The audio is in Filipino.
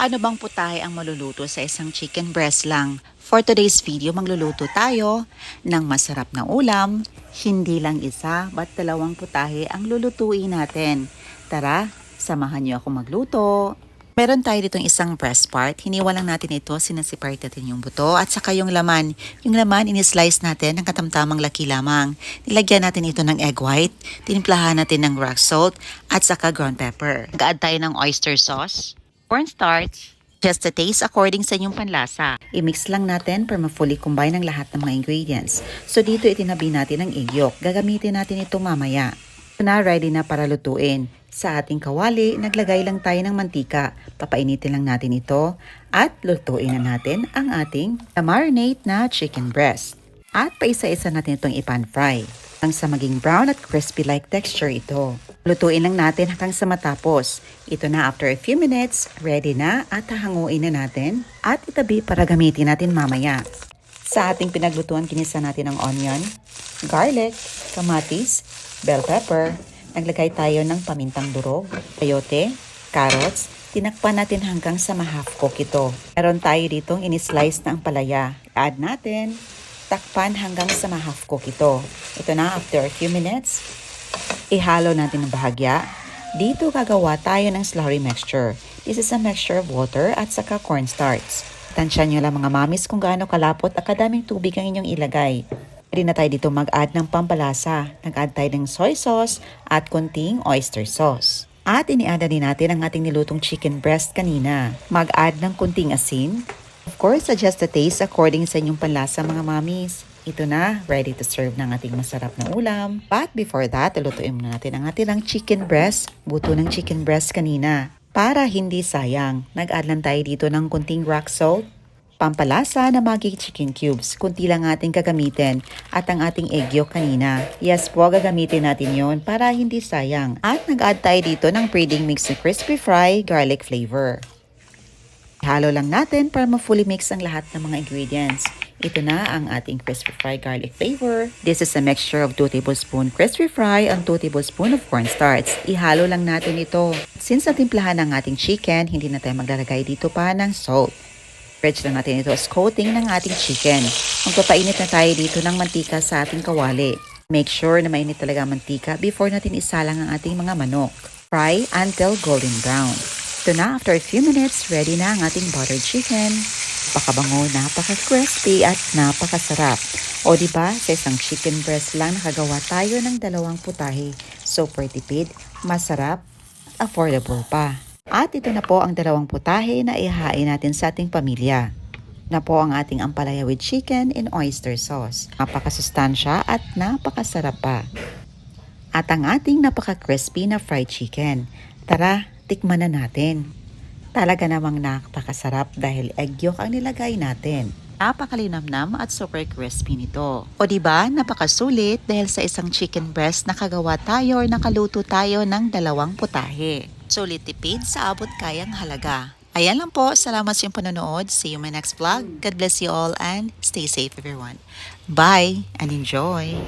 Paano bang putahe ang maluluto sa isang chicken breast lang? For today's video, magluluto tayo ng masarap na ulam. Hindi lang isa, but dalawang putahe ang lulutuin natin. Tara, samahan niyo ako magluto. Meron tayo ditong isang breast part. Hiniwa lang natin ito, sinasipart natin yung buto at saka yung laman. Yung laman, ini-slice natin ng katamtamang laki lamang. Nilagyan natin ito ng egg white, tinimplahan natin ng rock salt at saka ground pepper. Nag-add tayo ng oyster sauce, cornstarch, just a taste according sa inyong panlasa. I-mix lang natin para ma-fully combine ang lahat ng mga ingredients. So dito itinabi natin ang egg yolk. Gagamitin natin ito mamaya. Ito na ready na para lutuin. Sa ating kawali, naglagay lang tayo ng mantika. Papainitin lang natin ito at lutuin na natin ang ating marinate na chicken breast. At paisa-isa natin itong ipan hanggang sa maging brown at crispy like texture ito. Lutuin lang natin hanggang sa matapos. Ito na after a few minutes, ready na at hahanguin na natin at itabi para gamitin natin mamaya. Sa ating pinaglutuan, kinisa natin ang onion, garlic, kamatis, bell pepper, naglagay tayo ng pamintang durog, sayote, carrots, tinakpan natin hanggang sa ma-half cook ito. Meron tayo ditong in-slice na ang palaya. Add natin, takpan hanggang sa ma-half cook ito. Ito na, after a few minutes, ihalo natin ng bahagya. Dito gagawa tayo ng slurry mixture. This is a mixture of water at saka cornstarch. Tansyan nyo lang mga mamis kung gaano kalapot at kadaming tubig ang inyong ilagay. Pwede na tayo dito mag-add ng pampalasa. Nag-add tayo ng soy sauce at konting oyster sauce. At iniada din natin ang ating nilutong chicken breast kanina. Mag-add ng konting asin. Of course, adjust the taste according sa inyong panlasa mga mamis. Ito na, ready to serve ng ating masarap na ulam. But before that, lutuin muna natin ang ating chicken breast. Buto ng chicken breast kanina. Para hindi sayang, nag-add lang tayo dito ng kunting rock salt, pampalasa na Maggi chicken cubes. Kunti lang ating gagamitin at ang ating egg yolk kanina. Yes po, gagamitin natin yon para hindi sayang. At nag-add tayo dito ng breading mix na crispy fry garlic flavor. Halo lang natin para ma-fully mix ang lahat ng mga ingredients. Ito na ang ating crispy fry garlic flavor. This is a mixture of 2 tablespoon crispy fry and 2 tablespoon of cornstarch. Ihalo lang natin ito. Since natimplahan ang ating chicken, hindi na tayo maglalagay dito pa ng salt. Spread lang natin ito as coating ng ating chicken. Magpapainit na tayo dito ng mantika sa ating kawali. Make sure na mainit talaga ang mantika before natin isalang ang ating mga manok. Fry until golden brown. Ito na, after a few minutes, ready na ang ating buttered chicken. Napakabango, napaka-crispy at napakasarap. O ba sa isang chicken breast lang nakagawa tayo ng dalawang putahe. Super tipid, masarap, affordable pa. At ito na po ang dalawang putahe na ihain natin sa ating pamilya. Na po ang ating ampalaya with chicken in oyster sauce. Napakasustansya at napakasarap pa. At ang ating napaka-crispy na fried chicken. Tara, tikman na natin. Talaga namang napakasarap dahil egg yolk ang nilagay natin. Napakalinamnam at super crispy nito. O di ba napakasulit dahil sa isang chicken breast nakagawa tayo or nakaluto tayo ng dalawang putahe. Sulit tipid sa abot kayang halaga. Ayan lang po. Salamat sa iyong panonood. See you in my next vlog. God bless you all and stay safe everyone. Bye and enjoy!